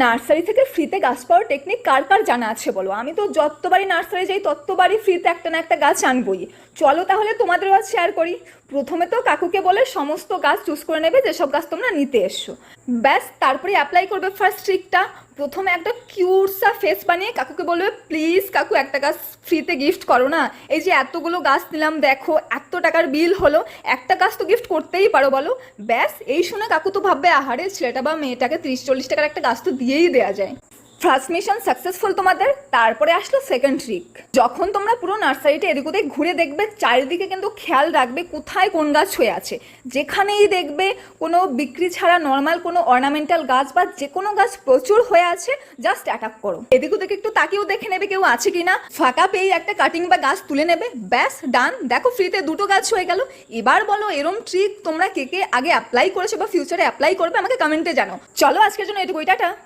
Nursery থেকে ফ্রিতে গাছ পাওয়ার টেকনিক কার কার জানা আছে বলো? আমি তো যতবারই নার্সারি যাই, ততবারই ফ্রিতে একটা না একটা গাছ আনবই। চলো তাহলে তোমাদেরও আজ শেয়ার করি। প্রথমে তো কাকুকে বলে সমস্ত গাছ চুজ করে নেবে, যেসব গাছ তোমরা নিতে এসছো। ব্যাস, তারপরে অ্যাপ্লাই করবে ফার্স্ট ট্রিকটা প্রথমে একটা কিউটসা ফেস বানিয়ে কাকুকে বলবে প্লিজ কাকু, একটা গাছ ফ্রিতে গিফট করো না। এই যে এতগুলো গাছ নিলাম দেখো, এত টাকার বিল হলো। একটা গাছ তো গিফট করতেই পারো বলো। ব্যাস, এই শুনে কাকু তো ভাববে, আহারে, ছেলেটা বা মেয়েটাকে ত্রিশ চল্লিশ টাকার একটা গাছ তো দিয়েই দেওয়া যায়। ফার্স্ট মিশন সাকসেসফুল তোমাদের, তারপরে আসলো সেকেন্ড ট্রিক যখন তোমরা পুরো নার্সারিটা এদিক ওদিক ঘুরে দেখবে, চারিদিকে কিন্তু খেয়াল রাখবে কোথায় কোন গাছ হয়ে আছে। যেখানেই দেখবে কোনো বিক্রি ছাড়া নর্মাল কোনো অর্নামেন্টাল গাছ বা যে কোনো গাছ প্রচুর হয়ে আছে জাস্ট অ্যাটাক করো। এদিক ওদিক একটু তাকিয়েও দেখে নেবে কেউ আছে কিনা। ফাঁকা পেয়ে একটা কাটিং বা গাছ তুলে নেবে, ব্যাস ডান দেখো ফ্রিতে দুটো গাছ হয়ে গেল। এবার বলো, এরম ট্রিক তোমরা কে কে আগে অ্যাপ্লাই করেছ বা ফিউচারে অ্যাপ্লাই করবে আমাকে কমেন্টে জানো চলো, আজকের জন্য এটুকুই, টাটা।